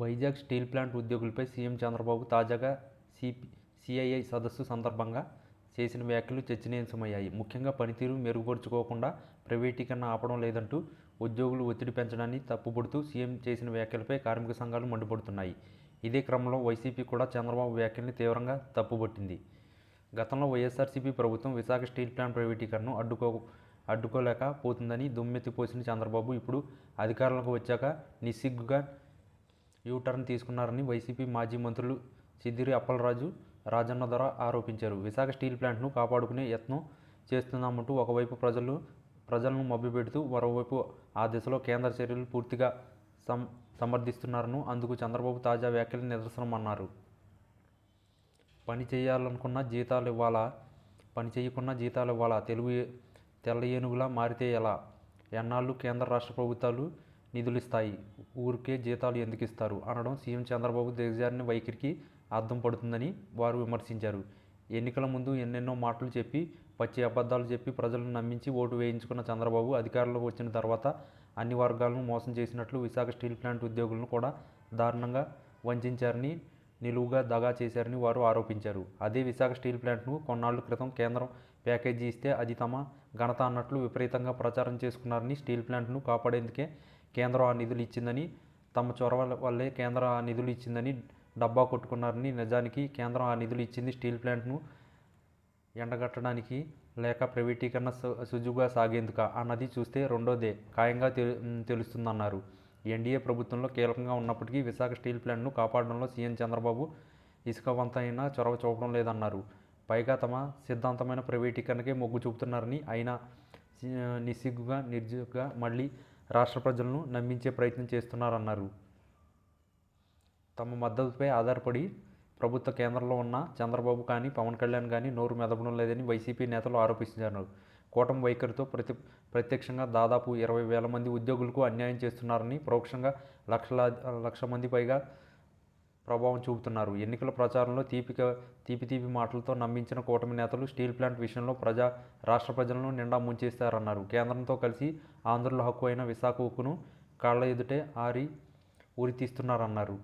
Vizag steel plant ఉద్యోగులపై CM Chandrababu తాజాగా CP CII సదస్సు సందర్భంగా చేసిన వ్యాఖ్యలు చర్చనీయాంశమయ్యాయి. ముఖ్యంగా పనితీరు మెరుగుపరుచుకోకుండా ప్రైవేటీకరణ ఆపడం లేదంటూ ఉద్యోగులు ఒత్తిడి పెంచడాన్ని తప్పుపడుతూ సీఎం చేసిన వ్యాఖ్యలపై కార్మిక సంఘాలు మండిపడుతున్నాయి. ఇదే క్రమంలో వైసీపీ కూడా చంద్రబాబు వ్యాఖ్యల్ని తీవ్రంగా తప్పుపట్టింది గతంలో వైఎస్ఆర్సీపీ ప్రభుత్వం విశాఖ స్టీల్ ప్లాంట్ ప్రైవేటీకరణను అడ్డుకో అడ్డుకోలేక పోతుందని దుమ్మెత్తిపోసిన చంద్రబాబు ఇప్పుడు అధికారంలోకి వచ్చాక నిస్సిగ్గుగా యూటర్న్ తీసుకున్నారని వైసీపీ మాజీ మంత్రులు సిద్దిరి అప్పలరాజు రాజన్న ధర ఆరోపించారు. విశాఖ స్టీల్ ప్లాంట్ను కాపాడుకునే యత్నం చేస్తున్నామంటూ ఒకవైపు ప్రజలు ప్రజలను మభ్యపెడుతూ మరోవైపు ఆ దిశలో కేంద్ర చర్యలు పూర్తిగా సం సమర్థిస్తున్నారని అందుకు చంద్రబాబు తాజా వ్యాఖ్యలు నిదర్శనమన్నారు. పని చేయాలనుకున్న జీతాలు ఇవ్వాలా? పని చేయకున్న జీతాలు ఇవ్వాలా? తెలుగు తెల్ల ఏనుగులా మారితే ఎలా? ఎన్నాళ్ళు కేంద్ర రాష్ట్ర ప్రభుత్వాలు నిధులు ఇస్తాయి ఊరికే జీతాలు ఎందుకు ఇస్తారు? అనడం సీఎం చంద్రబాబు దిగజారిన వైఖరికి అర్థం పడుతుందని వారు విమర్శించారు. ఎన్నికల ముందు ఎన్నెన్నో మాటలు చెప్పి పచ్చి అబద్ధాలు చెప్పి ప్రజలను నమ్మించి ఓటు వేయించుకున్న చంద్రబాబు అధికారంలోకి వచ్చిన తర్వాత అన్ని వర్గాలను మోసం చేసినట్లు విశాఖ స్టీల్ ప్లాంట్ ఉద్యోగులను కూడా దారుణంగా వంచారని నిలువుగా దగా చేశారని వారు ఆరోపించారు. అదే విశాఖ స్టీల్ ప్లాంట్ను కొన్నాళ్ళ క్రితం కేంద్రం ప్యాకేజీ ఇస్తే అది తమ ఘనత అన్నట్లు విపరీతంగా ప్రచారం చేసుకున్నారని స్టీల్ ప్లాంట్ను కాపాడేందుకే కేంద్రం ఆ నిధులు ఇచ్చిందని తమ చొరవ వల్లే కేంద్రం ఆ నిధులు ఇచ్చిందని డబ్బా కొట్టుకున్నారని నిజానికి కేంద్రం ఆ నిధులు ఇచ్చింది స్టీల్ ప్లాంట్ను ఎండగట్టడానికి లేక ప్రైవేటీకరణ సు- సుజుగా సాగేందుక అన్నది చూస్తే రెండోదే ఖాయంగా తె తెలుస్తుందన్నారు. ఎన్డీఏ ప్రభుత్వంలో కీలకంగా ఉన్నప్పటికీ విశాఖ స్టీల్ ప్లాంట్ను కాపాడడంలో సీఎం చంద్రబాబు ఇసుకవంతైన చొరవ చూపడం లేదన్నారు. పైగా తమ సిద్ధాంతమైన ప్రైవేటీకరణకే మొగ్గు చూపుతున్నారని అయినా నిస్సిగ్గుగా నిర్జుగా మళ్ళీ రాష్ట్ర ప్రజలను నమ్మించే ప్రయత్నం చేస్తున్నారన్నారు. తమ మద్దతుపై ఆధారపడి ప్రభుత్వ కేంద్రంలో ఉన్న చంద్రబాబు కానీ పవన్ కళ్యాణ్ కానీ నోరు మెదపడం లేదని వైసీపీ నేతలు ఆరోపిస్తున్నారు. కూటమి వైఖరితో ప్రతి ప్రత్యక్షంగా దాదాపు ఇరవై వేల మంది ఉద్యోగులకు అన్యాయం చేస్తున్నారని పరోక్షంగా లక్షల లక్ష మంది పైగా ప్రభావం చూపుతున్నారు. ఎన్నికల ప్రచారంలో తీపిక తీపి తీపి మాటలతో నమ్మించిన కూటమి నేతలు స్టీల్ ప్లాంట్ విషయంలో ప్రజా రాష్ట్ర ప్రజలను నిండా ముంచేస్తారన్నారు. కేంద్రంతో కలిసి ఆంధ్రుల హక్కు అయిన విశాఖ ఉక్కును కాళ్ళ ఎదుటే ఆరి ఉరి తీస్తున్నారన్నారు.